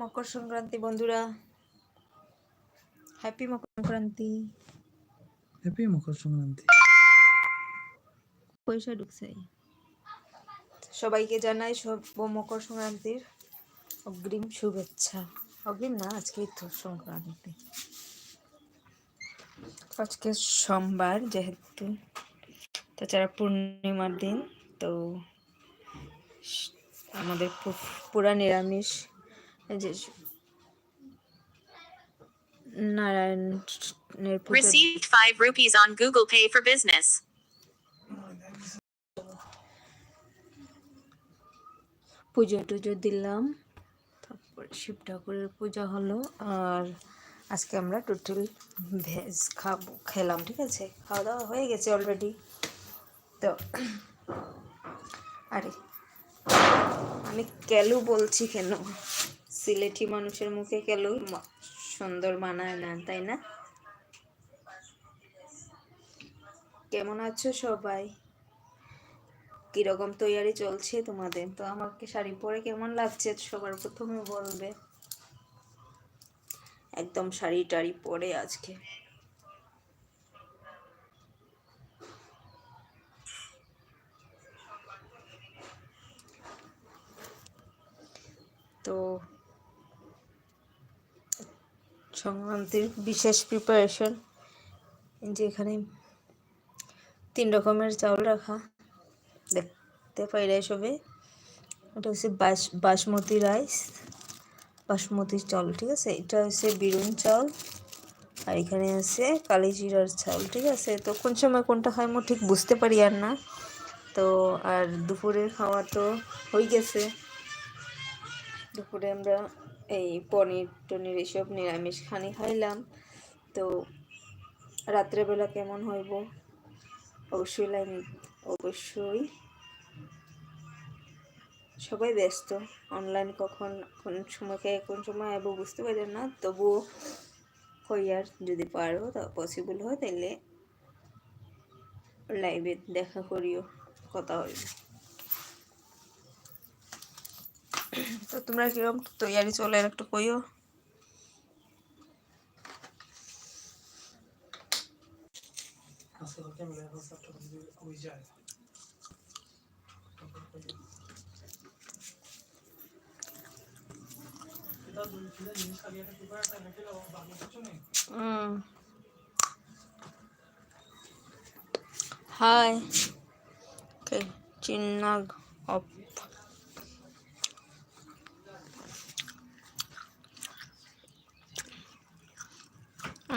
মকর সংক্রান্তি বন্ধুরা। Happy Makar Sankranti happy Makar Sankranti পয়সা ঢুকছে। সবাইকে জানাই সব মকর সংক্রান্তির অগ্রিম শুভেচ্ছা। অগ্রিম না আজকেই তো সংক্রান্তি। আজকে সোমবার যেহেতু তাছাড়া পূর্ণিমার দিন তো আমাদের পুরা নিরামিষ যে নারায়ণের Received 5 rupees on Google Pay for Business. পুজো টুজো দিলাম তারপর শিব ঠাকুরের পূজা হলো আর আজকে আমরা টোটাল ভেজ খাব খেলাম ঠিক আছে খাওয়া দাওয়া হয়ে গেছে অলরেডি তো আরে আমি কেলু বলছি কেন সিলেটি মানুষের মুখে মা- সুন্দর মানায় না, তাই না? কেমন আছো সবাই? কীরকম তৈয়ারি চলছে তোমাদের? তো আমাকে শাড়ি পরে কেমন লাগছে? সবার প্রথমে বলবে। একদম শাড়ি টাড়ি পরে আজকে। তো সংক্রান্তির বিশেষ প্রিপারেশন যে এখানে তিন রকমের চাউল রাখা, দেখতে পাইলে সবে। এটা হচ্ছে বাস, বাসমতি রাইস বাসমতি চাউল, ঠিক আছে? এটা হচ্ছে বিরুন চাউল, আর এখানে আছে কালি জিরার চাউল, ঠিক আছে? তো কোন সময় কোনটা খাই ঠিক বুঝতে পারি আর না। তো আর দুপুরের খাওয়া তো হয়ে গেছে। দুপুরে আমরা এই পনির টনির এসব নিরামিষ খানি খাইলাম। তো রাত্রেবেলা কেমন হইব? অবশ্যই লাইন অবশ্যই। সবাই ব্যস্ত অনলাইন কখন, কোন সময় কোন সময় আইব বুঝতে পারি না, তবুও হইয়ার যদি পারো তা পসিবল হয় তাহলে লাইভে দেখা করিও, কথা হইব তো তোমরা কীরকম তৈয়ারি চলে একটু কইও। আজকে তো ক্যামেরা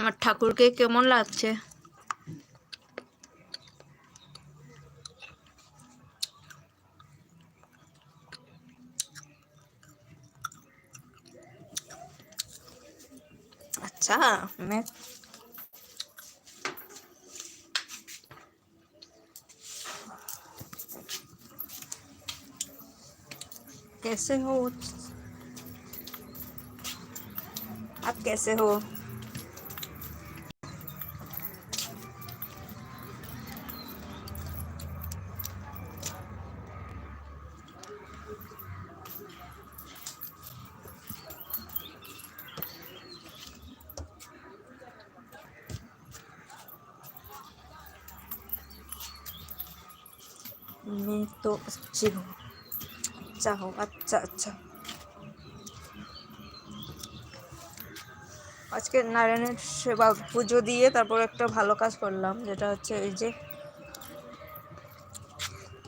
আমার ঠাকুরকে কেমন লাগছে अच्छा मैं कैसे हो आप कैसे हो मैं तो अच्छी हूँ अच्छा हो अच्छा अच्छा আজকে নারায়ণের সেবা পুজো দিয়ে তারপর একটা ভালো কাজ করলাম যেটা হচ্ছে এই যে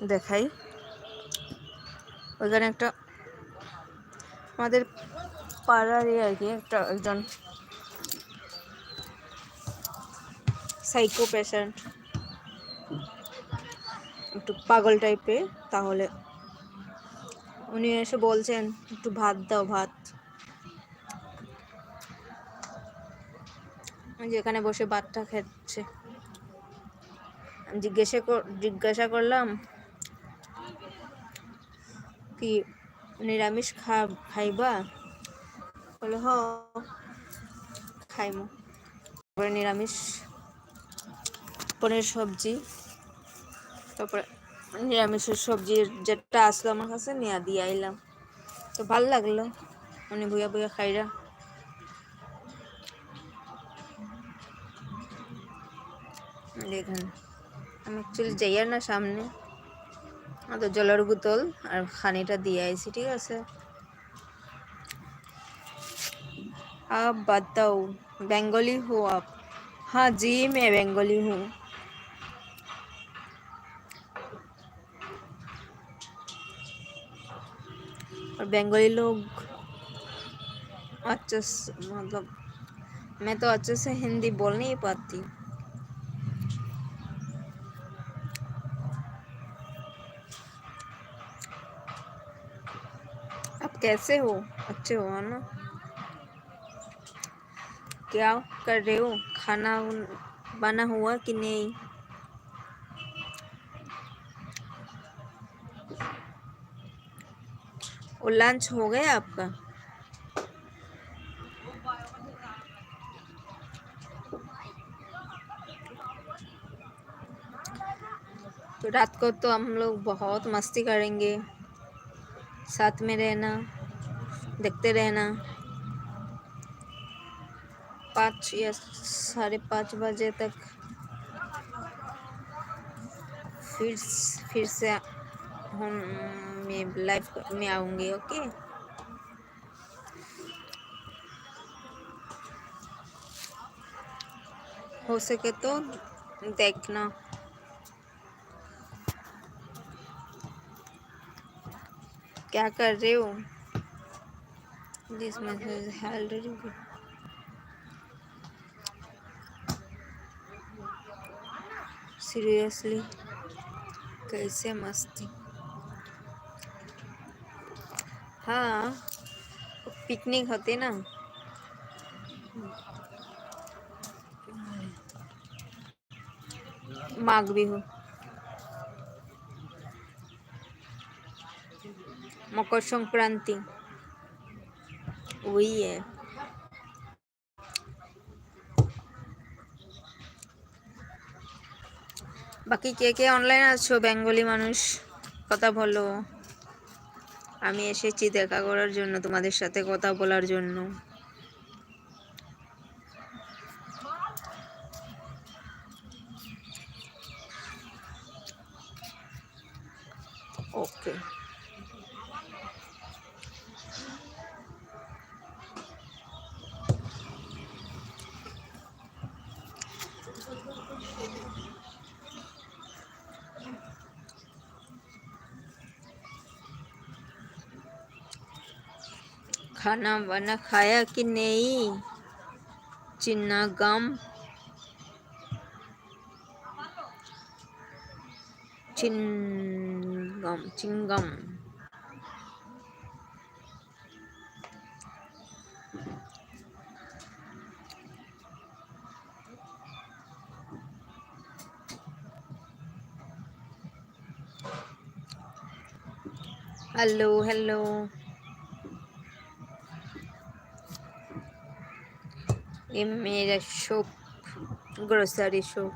দেখাই ওইখানে একটা আমাদের পাড়ারই আর কি একটা একজন সাইকো পেশেন্ট একটু পাগল টাইপের তাহলে উনি এসে বলছেন, একটু ভাত দাও, ভাত। যেখানে বসে ভাতটা খাচ্ছে। জিজ্ঞাসা জিজ্ঞাসা করলাম, কি নিরামিষ খা, খাইবা? বলে, হ তারপরে নিরামিষ পনির সবজি তারপরে নিরামিষের সবজির যেটা আসলো আমার কাছে নিয়ে দিয়ে আইলাম তো ভালো লাগলো উনি বুয়া বুয়া খাইরা দেখুন আমি অ্যাকচুয়ালি যাইয়ার না সামনে আর তো জলের বোতল আর খানিটা দিয়ে আইছি ঠিক আছে आप बताओ बंगाली हो आप हाँ जी मैं बंगाली हूँ और बंगाली लोग अच्छे से मतलब मैं तो अच्छे से हिंदी बोल नहीं पाती। आप कैसे हो? अच्छे हो, है ना? क्या कर रहे हो? खाना बना हुआ कि नहीं? और लंच हो गया आपका? तो रात को तो हम लोग बहुत मस्ती करेंगे। साथ में रहना, देखते रहना। पाँच या साढ़े पाँच बजे तक। फिर फिर से हम मैं लाइव में आऊँगी ओके हो सके तो देखना। क्या कर रहे हो? दिस मैसेज ऑलरेडी सीरियसली कैसे मस्ती हाँ पिकनिक होते ना माघ बिहू मकर संक्रांति वही है বাকি কে কে অনলাইন আছো বেঙ্গলি মানুষ কথা বলো আমি এসেছি দেখা করার জন্য তোমাদের সাথে কথা বলার জন্য। ওকে खाना वाना खाया कि नहीं चिन्ना gum chewing gum chewing gum hello hello ये मेरा शॉप ग्रोसरी शॉप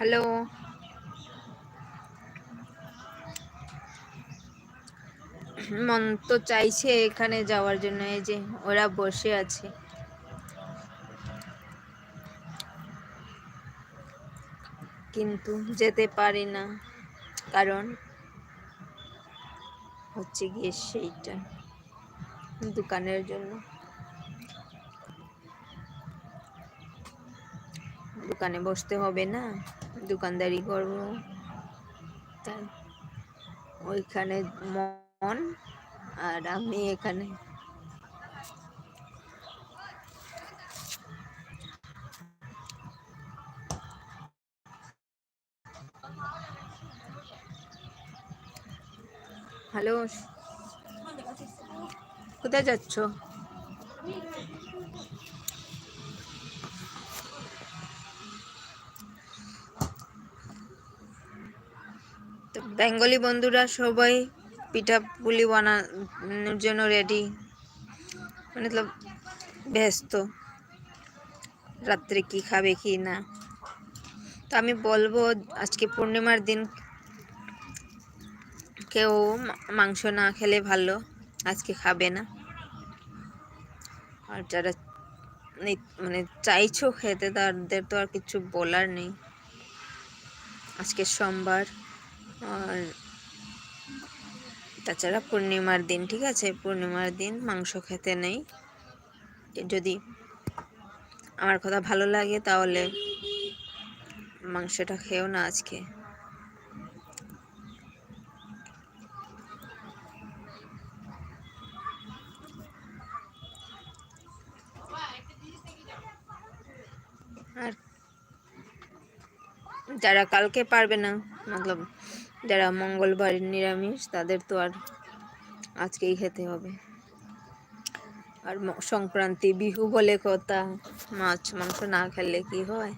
হ্যালো মন তো চাইছে এখানে যাওয়ার জন্য এই যে ওরা বসে আছে কিন্তু যেতে পারি না। কারণ হচ্ছে গিয়ে সেইটা দোকানের জন্য। দোকানে বসতে হবে না, দোকানদারি করব। ওইখানে মন আর আমি এখানে হ্যালো। কোথায় যাচ্ছ? তো বেঙ্গলি বন্ধুরা সবাই পিঠা পুলি বানানোর জন্য রেডি মতলব ব্যস্ত। রাত্রে কি খাবে কি না? তো আমি বলব আজকে পূর্ণিমার দিন কেউ মাংস না খেলে ভালো, আজকে খাবে না। আর যারা মানে চাইছো খেতে, তাদের তো আর কিছু বলার নেই। আজকে সোমবার, আর তাছাড়া পূর্ণিমার দিন, ঠিক আছে? পূর্ণিমার দিন মাংস খেতে নেই। যদি আমার কথা ভালো লাগে, তাহলে মাংসটা খেও না আজকে। আর যারা কালকে পারবে না, মতলব যারা মঙ্গলবার নিরামিষ, তাদের তো আর আজকেই খেতে হবে। আর সংক্রান্তি, বিহু বলে কথা, মাছ, মাংস না খেলে কি হয়?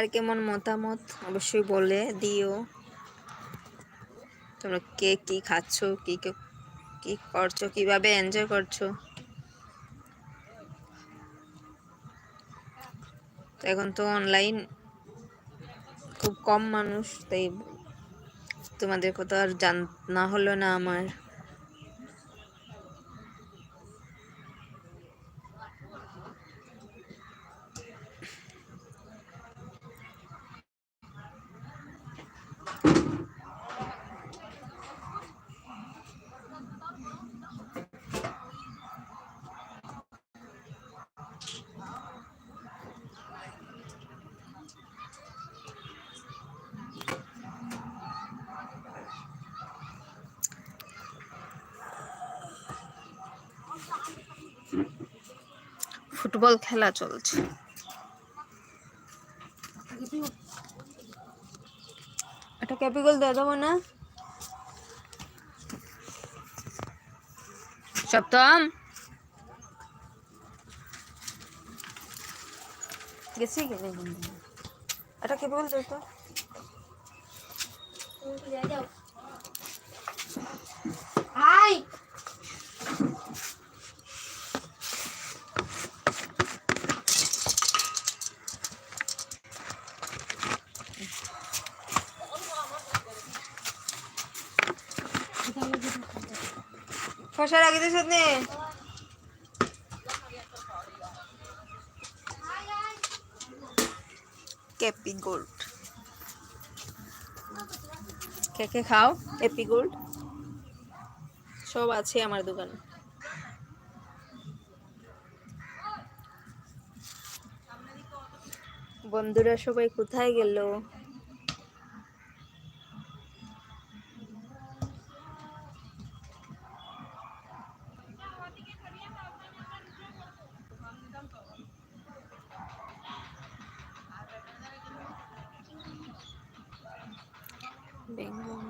কার কেমন মতামত অবশ্যই বলে দিও। তোমরা কে কি খাচ্ছ, কি কে- করছ, কীভাবে এনজয় করছ? এখন তো অনলাইন খুব কম মানুষ, তাই তোমাদের কথা আর জান, না হলো না আমার। ফুটবল খেলা চলছে। একটা ক্যাপিকল দিয়ে দেবো না? সপ্তম। গেছি কি একটা ক্যাপিকল দে তো। হাই ফসা রাখি দিস নে। ক্যাপি গোল্ড। কে কে খাও? Cappy gold. সব আছে আমার দোকানে। বন্ধুরা সবাই কোথায় গেল বেঙ্গল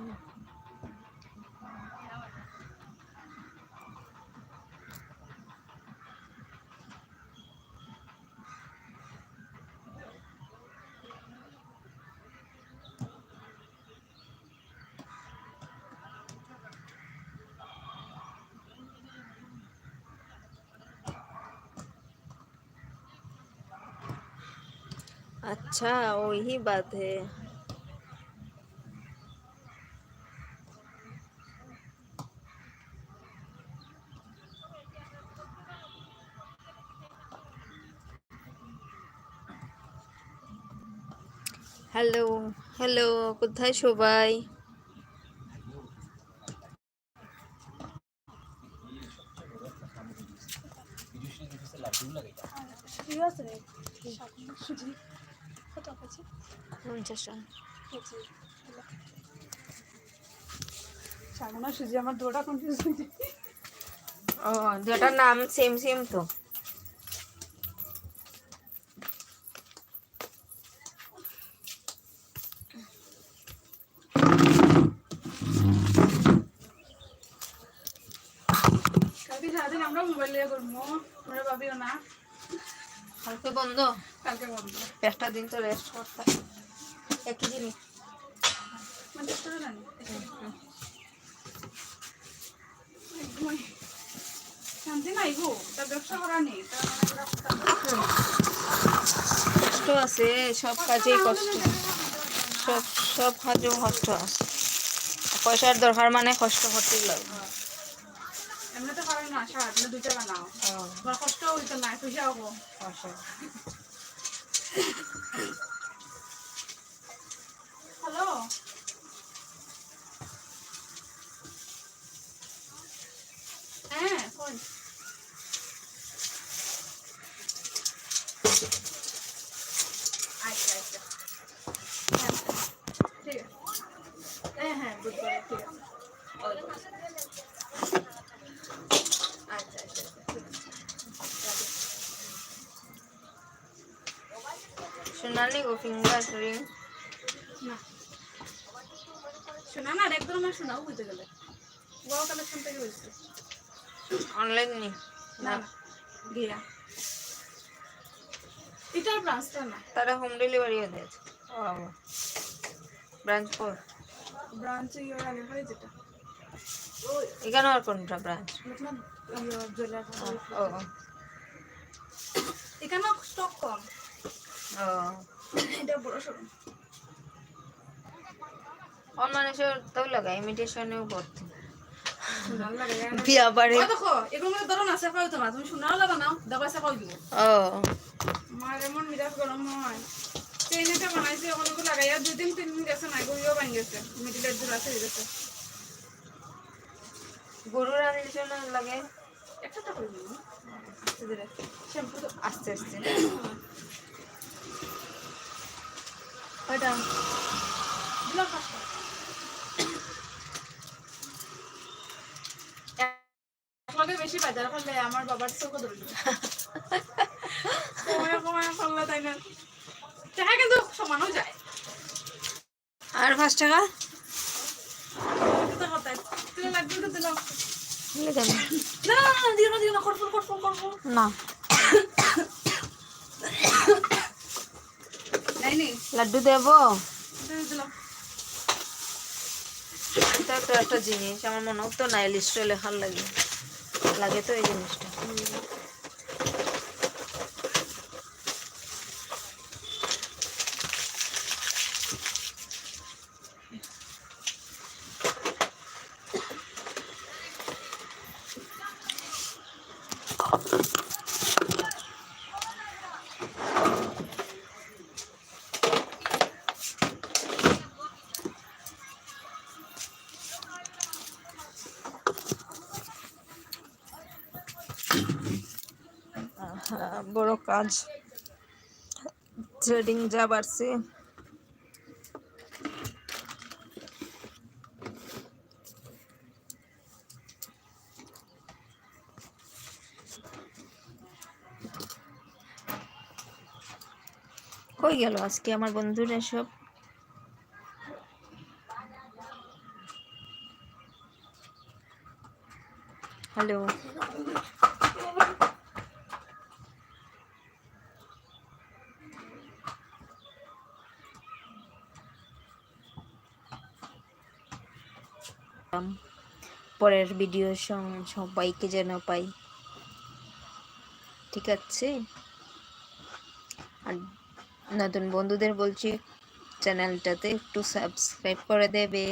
अच्छा वही बात है হ্যালো হ্যালো কোথায় সবাই সুজি আছে রে সুজি কত আছে? পঞ্চাশ টাকা। কেজি সামনে সুজি আমার দুটা কনফিউজ হয়েছে ও দুটার নাম সেম সেম তো। আমরা মোবাইল দিয়ে করব তোমরা ভাবিও না। কালকে বন্ধ। একটা দিন তো রেস্ট করতে। একই জিনিস। মানে মানে করতে হবে। কষ্ট আছে সব কাজেই কষ্ট। সব সব কাজেও কষ্ট আছে। পয়সার দরকার মানে কষ্ট করতেই লাগবে এমনিতে পারেন না সারাদিনে দুইটা বানাও। কষ্ট হইতো না পয়সাও কম। হ্যালো হ্যাঁ কই আচ্ছা আচ্ছা হ্যাঁ, ঠিক আছে হ্যাঁ হ্যাঁ বুধবারে ঠিক আছে আচ্ছা আচ্ছা সোনালি গো ফিঙ্গার রিং না। শোনা না একদম আমার শোনাও বুঝতে গেলে। বড় কালেকশন থেকে হয়েছে অনলাইন নি না। গিয়া। এটার ব্রাঞ্চটা না। তারা হোম ডেলিভারিও দেয় ব্রাঞ্চ ফোর ব্রাঞ্চ ইয়ার হয় যেটা। এখানে আর কোনটা ব্রাঞ্চ ও এখানে স্টক কম। ও। এটা বড় শোরুম অন তো লাগাই ইমিটেশনেও করতে। সুনাল লাগে বিয়া বাড়ি দেখো এগুলো মধ্যে ধরো না সেফাই তো না তুমি সুনাল লাগা নাও দাবা সেফাই দিব? ও। আমার এমন মিরাজ গরম হয়। ট্রেনেটা বানাইছে ওগুলো লাগাইয়া দুই দিন তিন দিন গেছে না গড়িও বান গেছে। মিডিলের দূর আছে গেছে গরুর আনিশনে লাগে। একটা শ্যাম্পু তো আস্তে আস্তে কয়টা? দিলাম পাঁচটা। বেশি বাজার করলে আমার বাবার চোখ ধরল কমায় কমায় তাই না। টাকা কিন্তু সমানও যায়। আর পাঁচ টাকা? না। লাড্ডু দেব। এটা একটা জিনিস, আমার মনে তো নাই লিস্টে লেখার লাগে। লাগে তো এই জিনিসটা। বড় কাজ। থ্রেডিং যা বাড়ছে। কই গেল আজকে আমার বন্ধুরা সব? হ্যালো পরের ভিডিও সবাইকে যেন পাই। ঠিক আছে? আর নতুন বন্ধুদের বলছি চ্যানেলটাতে একটু সাবস্ক্রাইব করে দেবে।